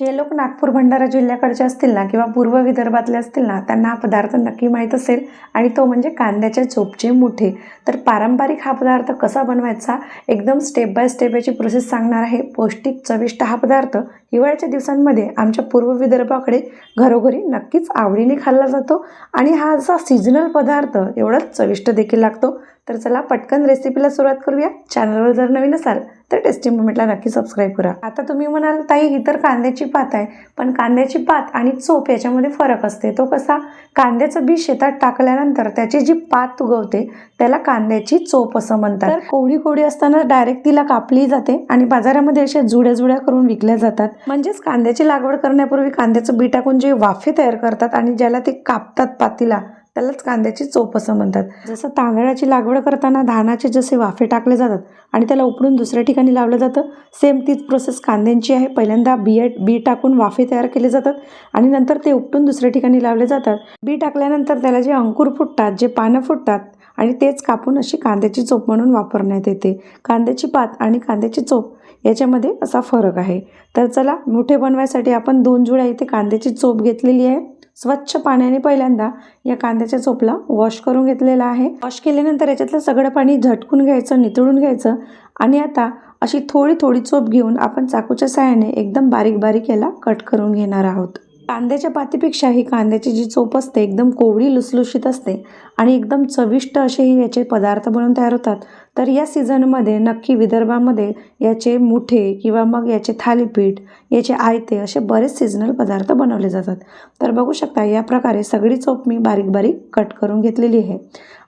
जे लोक नागपूर भंडारा जिल्ह्याकडचे असतील ना किंवा पूर्व विदर्भातले असतील ना त्यांना हा पदार्थ नक्की माहीत असेल. आणि तो म्हणजे कांद्याच्या चोपचे मुठे. तर पारंपरिक हा पदार्थ कसा बनवायचा? एकदम स्टेप बाय स्टेप याची प्रोसेस सांगणार आहे पौष्टिक चविष्ट हा पदार्थ. हिवाळ्याच्या दिवसांमध्ये आमच्या पूर्व विदर्भाकडे घरोघरी नक्कीच आवडीने खाल्ला जातो. आणि हा असा सीझनल पदार्थ एवढाच चविष्ट देखील लागतो. तर चला पटकन रेसिपीला सुरुवात करूया. चॅनलवर जर नवीन असाल तर टेस्टिंग मोमेंटला नक्की सबस्क्राईब करा. आता तुम्ही म्हणाल ताई ही तर कांद्याची पात आहे. पण कांद्याची पात आणि चोप याच्यामध्ये फरक असते. तो कसा? कांद्याचं बी शेतात टाकल्यानंतर त्याची जी पात उगवते त्याला कांद्याची चोप असं म्हणतात. तर कोवडी कोवडी असताना डायरेक्ट तिला कापली जाते आणि बाजारामध्ये अशा जुड्या जुड्या करून विकल्या जातात. म्हणजेच कांद्याची लागवड करण्यापूर्वी कांद्याचं बी टाकून जे वाफे तयार करतात आणि ज्याला ते कापतात पातीला त्यालाच कांद्याची चोप असं म्हणतात. जसं तांदळाची लागवड करताना धानाचे जसे वाफे टाकले जातात आणि त्याला उपडून दुसऱ्या ठिकाणी लावलं जातं सेम तीच प्रोसेस कांद्यांची आहे. पहिल्यांदा बिया बी टाकून वाफे तयार केले जातात आणि नंतर ते उपटून दुसऱ्या ठिकाणी लावले जातात. बी टाकल्यानंतर त्याला जे अंकुर फुटतात जे पानं फुटतात आणि तेच कापून अशी कांद्याची चोप म्हणून वापरण्यात येते. कांद्याची पात आणि कांद्याची चोप याच्यामध्ये असा फरक आहे. तर चला मोठे बनवायसाठी आपण दोन जुळ्या इथे कांद्याची चोप घेतलेली आहे. स्वच्छ पाण्याने पहिल्यांदा या कांद्याच्या चोपला वॉश करून घेतलेला आहे. वॉश केल्यानंतर याच्यातलं सगळं पाणी झटकून घ्यायचं नितळून घ्यायचं आणि आता अशी थोडी थोडी चोप घेऊन आपण चाकूच्या साह्याने एकदम बारीक बारीक याला कट करून घेणार आहोत. कांद्याच्या पातीपेक्षा ही कांद्याची जी चोप असते एकदम कोवळी लुसलुशीत असते आणि एकदम चविष्ट असेही याचे पदार्थ बनवून तयार होतात तर या सीझनमध्ये नक्की विदर्भामध्ये याचे मुठे किंवा मग याचे थालीपीठ याचे आयते असे बरेच सीझनल पदार्थ बनवले जातात. तर बघू शकता या प्रकारे सगळी चोप मी बारीक बारीक कट करून घेतलेली आहे.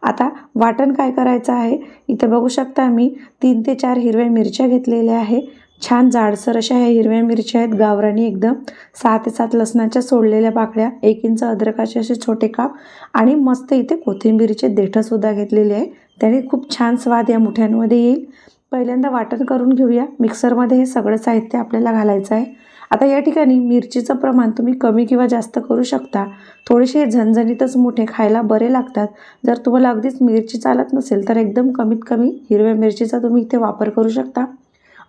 आता वाटण काय करायचं आहे? इथे बघू शकता मी तीन ते चार हिरव्या मिरच्या घेतलेल्या आहे. छान जाडसर अशा ह्या हिरव्या मिरच्या आहेत. गावरानी एकदम सहा ते सात लसणाच्या सोडलेल्या पाकळ्या एक इंच अद्रकाचे असे छोटे काप आणि मस्त इथे कोथिंबीरीचे देठंसुद्धा घेतलेले आहे. त्याने खूप छान स्वाद या मुठ्यांमध्ये येईल. पहिल्यांदा वाटण करून घेऊया. मिक्सरमध्ये हे सगळं साहित्य आपल्याला घालायचं आहे. आता या ठिकाणी मिरचीचं प्रमाण तुम्ही कमी किंवा जास्त करू शकता. थोडेसे झणझणीतच मोठे खायला बरे लागतात. जर तुम्हाला अगदीच मिरची चालत नसेल तर एकदम कमीत कमी हिरव्या मिरचीचा तुम्ही इथे वापर करू शकता.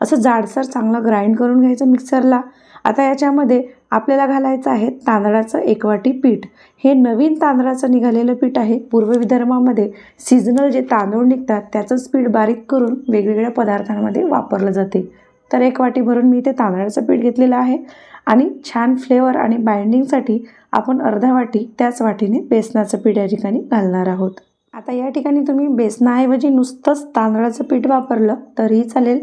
असं जाडसर चांगलं ग्राइंड करून घ्यायचं मिक्सरला आता याच्यामध्ये आपल्याला घालायचं आहे तांदळाचं एक वाटी पीठ. हे नवीन तांदळाचं निघालेलं पीठ आहे. पूर्व विदर्भामध्ये सीझनल जे तांदूळ निघतात त्याचंच पीठ बारीक करून वेगवेगळ्या पदार्थांमध्ये वापरलं जाते. तर एक वाटी भरून मी इथे तांदळाचं पीठ घेतलेलं आहे. आणि छान फ्लेवर आणि बाइंडिंगसाठी आपण अर्धा वाटी त्याच वाटीने बेसनाचं पीठ या ठिकाणी घालणार आहोत. आता या ठिकाणी तुम्ही बेसनाऐवजी नुसतंच तांदळाचं पीठ वापरलं तरीही चालेल.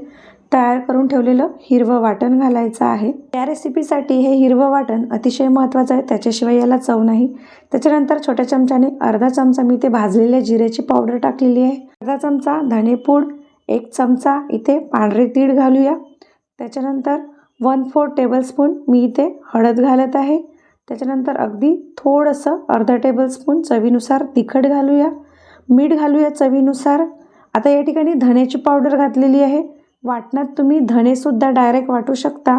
तयार करून ठेवलेलं हिरवं वाटण घालायचं आहे. या रेसिपीसाठी हे हिरवं वाटण अतिशय महत्त्वाचं आहे. त्याच्याशिवाय याला चव नाही. त्याच्यानंतर छोट्या चमच्याने अर्धा चमचा मी इथे भाजलेल्या जिऱ्याची पावडर टाकलेली आहे. अर्धा चमचा धनेपूड एक चमचा इथे पांढरे तीळ घालूया. त्याच्यानंतर वन फोर टेबलस्पून मी इथे हळद घालत आहे. त्याच्यानंतर अगदी थोडंसं अर्धा टेबलस्पून चवीनुसार तिखट घालूया. मीठ घालूया चवीनुसार. आता या ठिकाणी धण्याची पावडर घातलेली आहे. वाटण्यात तुम्ही धणेसुद्धा डायरेक्ट वाटू शकता.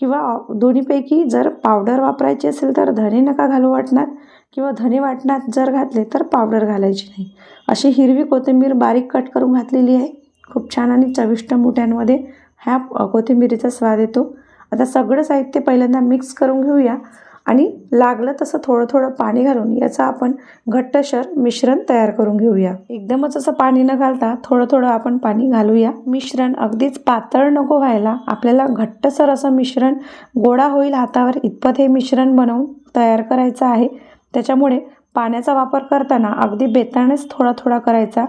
किंवा दोन्हीपैकी जर पावडर वापरायची असेल तर धणे नका घालू वाटणात किंवा धणे वाटणात जर घातले तर पावडर घालायची नाही. अशी हिरवी कोथिंबीर बारीक कट करून घातलेली आहे. खूप छान आणि चविष्ट मुठ्यांमध्ये ह्या कोथिंबीरीचा स्वाद येतो. आता सगळं साहित्य पहिल्यांदा मिक्स करून घेऊया. आणि लागलं तसं थोडं थोडं पाणी घालून याचं आपण घट्टसर मिश्रण तयार करून घेऊया. एकदमच असं पाणी न घालता थोडं थोडं आपण पाणी घालूया. मिश्रण अगदीच पातळ नको व्हायला. आपल्याला घट्टसर असं मिश्रण गोडा होईल हातावर इतपत हे मिश्रण बनवून तयार करायचं आहे. त्याच्यामुळे पाण्याचा वापर करताना अगदी बेतानेच थोडा थोडा करायचा.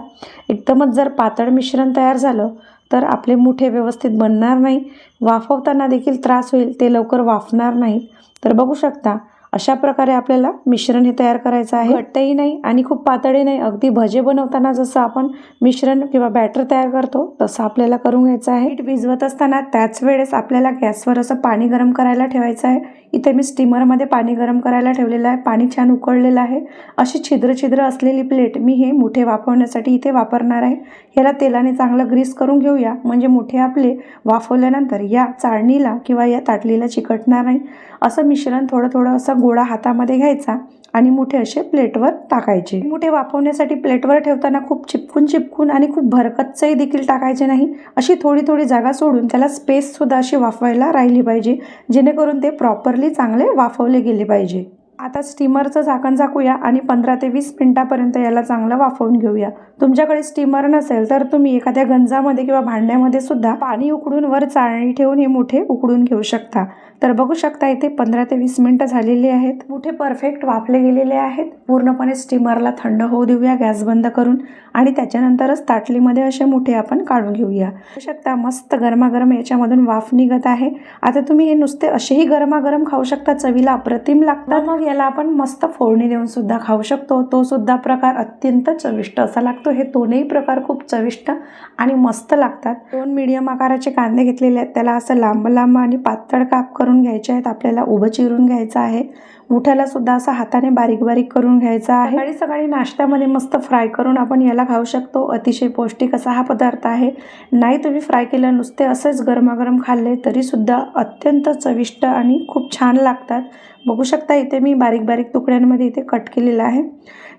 एकदमच जर पातळ मिश्रण तयार झालं तर आपले मुठे व्यवस्थित बनणार नाही वाफवताना देखील त्रास होईल ते लवकर वाफणार नाहीत. तर बघू शकता अशा प्रकारे आपल्याला मिश्रण हे तयार करायचं आहे. घट्टही नाही आणि खूप पातळही नाही. अगदी भजे बनवताना जसं आपण मिश्रण किंवा बॅटर तयार करतो तसं आपल्याला करून घ्यायचं आहे. पीठ भिजवत असताना त्याच वेळेस आपल्याला गॅसवर असं पाणी गरम करायला ठेवायचं आहे. इथे मी स्टीमरमध्ये पाणी गरम करायला ठेवलेलं आहे. पाणी छान उकळलेलं आहे. अशी छिद्र छिद्र असलेली प्लेट मी हे मुठे वाफवण्यासाठी इथे वापरणार आहे. ह्याला तेलाने चांगलं ग्रीस करून घेऊया. म्हणजे मुठे आपले वाफवल्यानंतर या चाळणीला किंवा या ताटलीला चिकटणार नाही. असं मिश्रण थोडं थोडं असं गोळा हातामध्ये घ्यायचा आणि मुठे असे प्लेटवर टाकायचे. मुठे वाफवण्यासाठी प्लेटवर ठेवताना खूप चिपकून चिपकून आणि खूप भरकतचंही देखील टाकायचे नाही. अशी थोडी थोडी जागा सोडून त्याला स्पेससुद्धा अशी वाफवायला राहिली पाहिजे जेणेकरून ते प्रॉपरली चांगले वाफवले गेले पाहिजे. आता स्टीमरचं झाकण झाकूया आणि पंधरा ते वीस मिनटापर्यंत याला चांगलं वाफवून घेऊया. तुमच्याकडे स्टीमर नसेल तर तुम्ही एखाद्या गंजामध्ये किंवा भांड्यामध्ये सुद्धा पाणी उकडून वर चाळणी ठेवून हे मोठे उकडून घेऊ शकता. तर बघू शकता इथे पंधरा ते वीस मिनटं झालेली आहेत. मोठे परफेक्ट वाफले गेलेले आहेत. पूर्णपणे स्टीमरला थंड होऊ देऊया गॅस बंद करून. आणि त्याच्यानंतरच ताटलीमध्ये असे मोठे आपण काढून घेऊया. बघू शकता मस्त गरमागरम याच्यामधून वाफ निघत आहे. आता तुम्ही हे नुसते असेही गरमागरम खाऊ शकता चवीला अप्रतिम लागतात. मग याला आपण मस्त फोडणी देऊन सुद्धा खाऊ शकतो. तो सुद्धा प्रकार अत्यंत चविष्ट असा लागतो. हे दोनही प्रकार खूप चविष्ट आणि मस्त लागतात. दोन मीडियम आकाराचे कांदे घेतलेले आहेत. त्याला असं लांब लांब आणि पातळ काप करून घ्यायचे आहेत आपल्याला उभं चिरून घ्यायचं आहे. मुठ्याला सुद्धा असं हाताने बारीक बारीक करून घ्यायचा आहे. सकाळी सकाळी नाश्त्यामध्ये मस्त फ्राय करून आपण याला खाऊ शकतो. अतिशय पौष्टिक असा हा पदार्थ आहे. नाही तुम्ही फ्राय केलं नुसते असेच गरमागरम खाल्ले तरी सुद्धा अत्यंत चविष्ट आणि खूप छान लागतात. बघू शकता इथे मी बारीक बारीक तुकड्यांमध्ये इथे कट केलेलं आहे.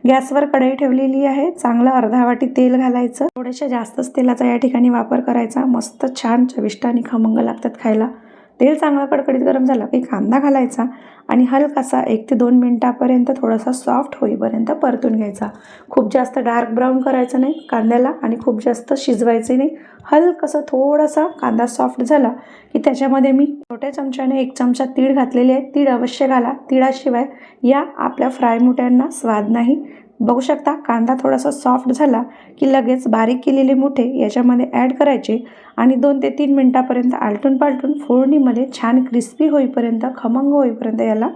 गॅसवर कढई ठेवलेली आहे. चांगलं अर्धा वाटी तेल घालायचं. थोड्याशा जास्तच तेलाचा या ठिकाणी वापर करायचा. मस्त छान चविष्ट आणि खमंग लागतात खायला. तेल चांगलं कडकडीत गरम झालं की कांदा घालायचा आणि हलकासा एक ते दोन मिनटापर्यंत थोडासा सॉफ्ट होईपर्यंत परतून घ्यायचा. खूप जास्त डार्क ब्राऊन करायचं नाही कांद्याला आणि खूप जास्त शिजवायचे नाही. हलकंसं थोडासा कांदा सॉफ्ट झाला की त्याच्यामध्ये मी छोट्या चमच्याने एक चमचा तीळ घातलेले आहे. तीळ अवश्य घाला. तिळाशिवाय या आपल्या फ्राय मुठ्यांना स्वाद नाही. बघू शकता कांदा थोडासा सॉफ्ट झाला की लगेच बारीक केलेले मुठे याच्यामध्ये ॲड करायचे. आणि दोन ते तीन मिनटापर्यंत आलटून पालटून फोडणीमध्ये छान क्रिस्पी होईपर्यंत खमंग होईपर्यंत याला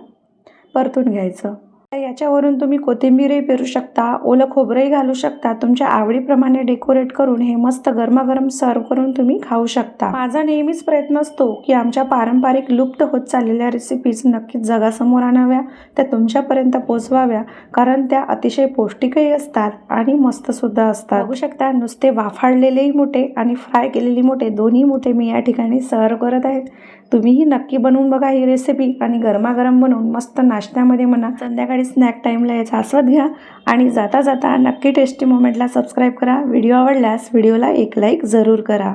परतून घ्यायचं. याच्यावरून तुम्ही कोथिंबीरही पेरू शकता ओलं खोबरंही घालू शकता तुमच्या आवडीप्रमाणे डेकोरेट करून हे मस्त गरमागरम सर्व करून तुम्ही खाऊ शकता. माझा नेहमीच प्रयत्न असतो की आमच्या पारंपरिक लुप्त होत चाललेल्या रेसिपीज नक्कीच जगासमोर आणाव्या त्या तुमच्यापर्यंत पोचवाव्या कारण त्या अतिशय पौष्टिकही असतात आणि मस्तसुद्धा असतात. बघू शकता नुसते वाफाळलेलेही मोठे आणि फ्राय केलेली मोठे दोन्ही मोठे मी या ठिकाणी सर्व करत आहेत तुम्हीही नक्की बनवून बघा ही रेसिपी आणि गरमागरम बनवून मस्त नाश्त्यामध्ये म्हणा. संध्याकाळी स्नॅक टाईमला याचा आस्वाद घ्या. आणि जाता जाता नक्की टेस्टी मोमेंटला सबस्क्राईब करा. व्हिडिओ आवडल्यास व्हिडिओला एक लाईक जरूर करा.